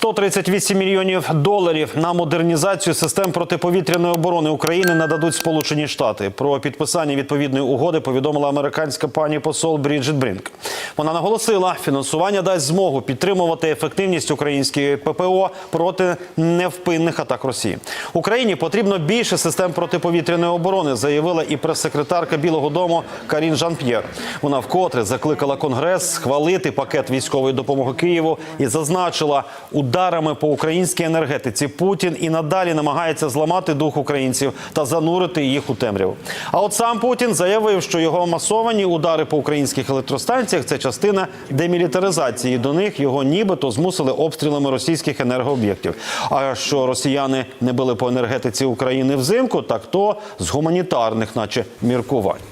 138 мільйонів доларів на модернізацію систем протиповітряної оборони України нададуть Сполучені Штати. Про підписання відповідної угоди повідомила американська пані посол Бріджит Брінк. Вона наголосила, фінансування дасть змогу підтримувати ефективність української ППО проти невпинних атак Росії. Україні потрібно більше систем протиповітряної оборони, заявила і прес-секретарка Білого Дому Карін Жан-П'єр. Вона вкотре закликала Конгрес схвалити пакет військової допомоги Києву і зазначила, ударами по українській енергетиці Путін і надалі намагається зламати дух українців та занурити їх у темряву. А от сам Путін заявив, що його масовані удари по українських електростанціях це частина демілітаризації. До них його нібито змусили обстрілами російських енергооб'єктів. А що росіяни не били по енергетиці України взимку, так то з гуманітарних, наче міркувань.